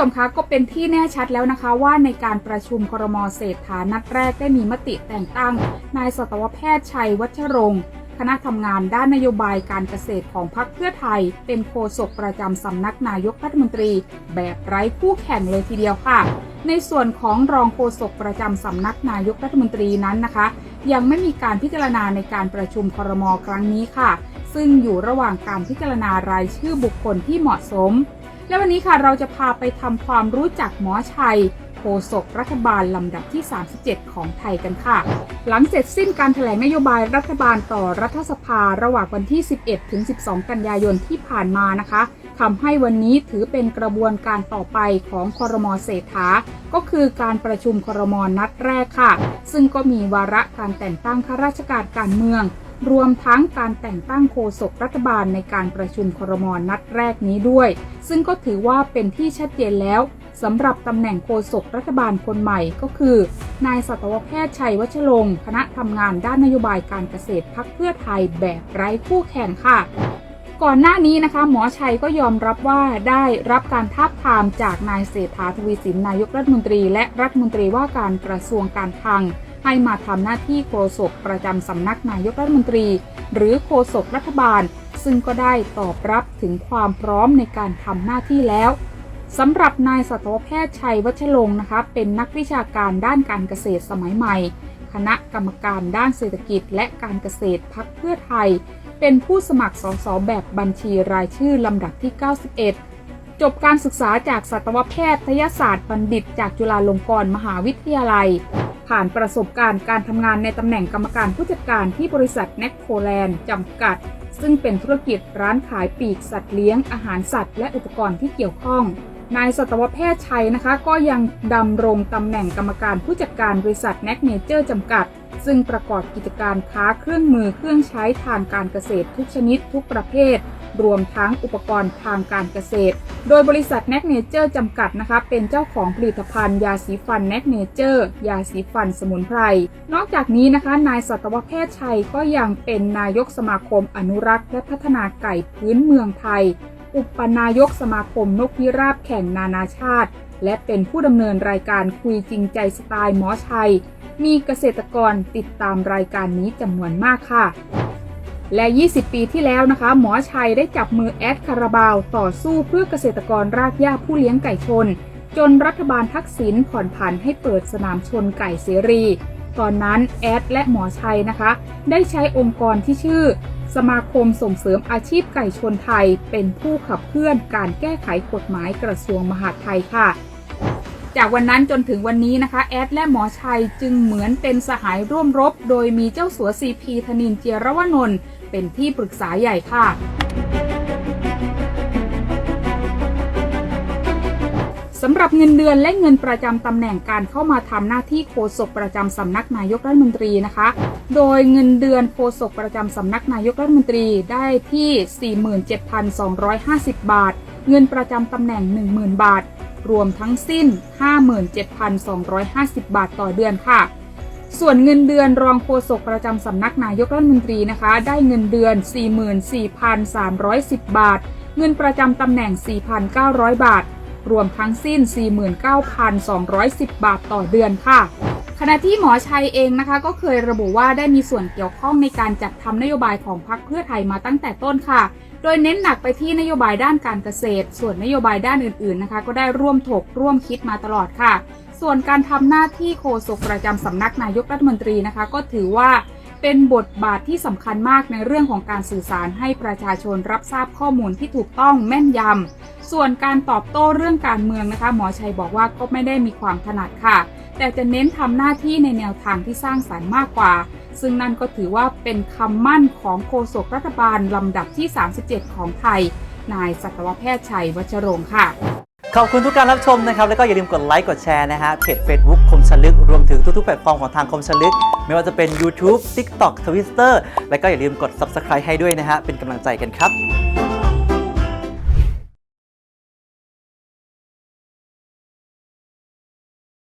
ชมคะก็เป็นที่แน่ชัดแล้วนะคะว่าในการประชุมครมเศรษฐานัดแรกได้มีมติแต่งตั้ง นายสัตวแพทย์ชัยวัชรงค์คณะทำงานด้านนโยบายการเกษตรของพรรคเพื่อไทย เป็นโฆษกประจำสำนักนายกรัฐมนตรี แบบไร้คู่แข่งเลยทีเดียวค่ะ ในส่วนของรองโฆษกประจำสำนักนายกรัฐมนตรีนั้นนะคะ ยังไม่มีการพิจารณาในการประชุมครมครั้งนี้ค่ะ ซึ่งอยู่ระหว่างการพิจารณารายชื่อบุคคลที่เหมาะสม และวันนี้ค่ะเราจะพาไปทำความรู้จักหมอชัยโฆษกรัฐบาลลำดับที่ 37 ของไทยกันค่ะ หลังเสร็จสิ้นการถแถลงนโยบายรัฐบาลต่อรัฐสภาระหว่างวันที่ 11 ถึง 12 กันยายนที่ผ่านมานะคะทำให้วันนี้ถือเป็นกระบวนการต่อไปของคอรมอเศรษฐา ก็คือการประชุมคอรมอนัดแรกค่ะ ซึ่งก็มีวาระการแต่งตั้งข้าราชการการเมือง รวมทั้งการแต่งตั้งโฆษกรัฐบาลในการประชุมครมนัดแรกนี้ด้วย ซึ่งก็ถือว่าเป็นที่ชัดเจนแล้วสำหรับตำแหน่งโฆษกรัฐบาลคนใหม่ก็คือ นายสัตวแพทย์ชัยวัชรงค์คณะทำงานด้านนโยบายการเกษตรพักเพื่อไทยแบบไร้คู่แข่งค่ะ ก่อนหน้านี้นะคะ หมอชัยก็ยอมรับว่าได้รับการทาบทามจากนายเศรษฐาทวีสินนายกรัฐมนตรี และรัฐมนตรีว่าการกระทรวงการคลัง ให้มาทำหน้าที่โฆษกประจำสำนักนายกรัฐมนตรี หรือโฆษกรัฐบาล ซึ่งก็ได้ตอบรับถึงความพร้อมในการทำหน้าที่แล้วสำหรับนายสัตวแพทย์ชัยวัชรงค์นะคะเป็นนักวิชาการด้านการเกษตรสมัยใหม่ คณะกรรมการด้านเศรษฐกิจและการเกษตรพักเพื่อไทย เป็นผู้สมัครสสแบบบัญชีรายชื่อลำดับที่ 91 จบการศึกษาจากสัตวแพทยศาสตร์บัณฑิตจากจุฬาลงกรณ์มหาวิทยาลัย ผ่านประสบการณ์การทำงานในตำแหน่งกรรมการผู้จัดการที่บริษัทแนคโคแลนด์จำกัด ซึ่งเป็นธุรกิจร้านขายปีกสัตว์เลี้ยงอาหารสัตว์และอุปกรณ์ที่เกี่ยวข้อง นายสัตวแพทย์ชัยนะคะ ก็ยังดำรงตำแหน่งกรรมการผู้จัดการบริษัทแนคเนเจอร์จำกัด ซึ่งประกอบกิจการค้าเครื่องมือเครื่องใช้ทางการเกษตรทุกชนิดทุกประเภท รวมทั้งอุปกรณ์ทางการเกษตร โดยบริษัทแนคเนเจอร์จำกัดนะคะ เป็นเจ้าของผลิตภัณฑ์ยาสีฟันแนคเนเจอร์ยาสีฟันสมุนไพร นอกจากนี้นะคะ นายสัตวแพทย์ชัยก็ยังเป็นนายกสมาคมอนุรักษ์และพัฒนาไก่พื้นเมืองไทย อุปนายกสมาคมนกพิราบแข่งนานาชาติ และเป็นผู้ดำเนินรายการคุยจริงใจสไตล์หมอชัย มีเกษตรกรติดตามรายการนี้จำนวนมากค่ะ และ 20 ปีที่แล้วนะคะ หมอชัยได้จับมือแอดคาราบาวต่อสู้เพื่อเกษตรกรรากหญ้าผู้เลี้ยงไก่ชน จนรัฐบาลทักษิณผ่อนผันให้เปิดสนามชนไก่เสรี ตอนนั้นแอดและหมอชัยนะคะ ได้ใช้องค์กรที่ชื่อ สมาคมส่งเสริมอาชีพไก่ชนไทย เป็นผู้ขับเคลื่อนการแก้ไขกฎหมายกระทรวงมหาดไทยค่ะ จากวันนั้นจนถึงวันนี้นะคะ แอดและหมอชัยจึงเหมือนเป็นสหายร่วมรบ โดยมีเจ้าสัวซีพีธนินเจียรวนนท์เป็นที่ปรึกษาใหญ่ค่ะสำหรับเงินเดือนและเงินประจำตำแหน่งการเข้ามาทำหน้าที่โฆษกประจำสำนักนายกรัฐมนตรีนะคะ โดยเงินเดือนโฆษกประจำสำนักนายกรัฐมนตรีได้ที่ 47,250 บาท เงินประจำตำแหน่ง 10,000 บาท รวมทั้งสิ้น 57,250 บาทต่อเดือนค่ะ ส่วนเงินเดือนรองโฆษกประจำสำนักนายกรัฐมนตรีนะคะ ได้เงินเดือน 44,310 บาท เงินประจำตำแหน่ง 4,900 บาท รวมทั้งสิ้น 49,210 บาทต่อเดือนค่ะ ขณะที่หมอชัยเองนะคะ ก็เคยระบุว่าได้มีส่วนเกี่ยวข้องในการจัดทำนโยบายของพรรคเพื่อไทยมาตั้งแต่ต้นค่ะ โดยเน้นหนักไปที่นโยบายด้านการเกษตร ส่วนนโยบายด้านอื่นๆนะคะ ก็ได้ร่วมถกร่วมคิดมาตลอดค่ะ ส่วนการทำหน้าที่โฆษกประจำสำนักนายกรัฐมนตรีนะคะ ก็ถือว่าเป็นบทบาทที่สำคัญมากในเรื่องของการสื่อสารให้ประชาชนรับทราบข้อมูลที่ถูกต้องแม่นยำส่วนการตอบโต้เรื่องการเมืองนะคะ หมอชัยบอกว่าก็ไม่ได้มีความถนัดค่ะ แต่จะเน้นทำหน้าที่ในแนวทางที่สร้างสรรค์มากกว่า ซึ่งนั่นก็ถือว่าเป็นคำมั่นของโฆษกรัฐบาลลำดับที่ 37 ของไทย นายสัตวแพทย์ชัยวัชรงค์ค่ะขอบคุณทุกการรับชมนะครับ แล้วก็อย่าลืมกดไลค์กดแชร์นะฮะเพจ Facebook คมชลึก รวมถึงทุกๆแพลตฟอร์มของทางคมชลึก ไม่ว่าจะเป็น YouTube TikTok Twitter แล้วก็อย่าลืมกด Subscribe ให้ด้วยนะฮะเป็นกำลังใจกันครับ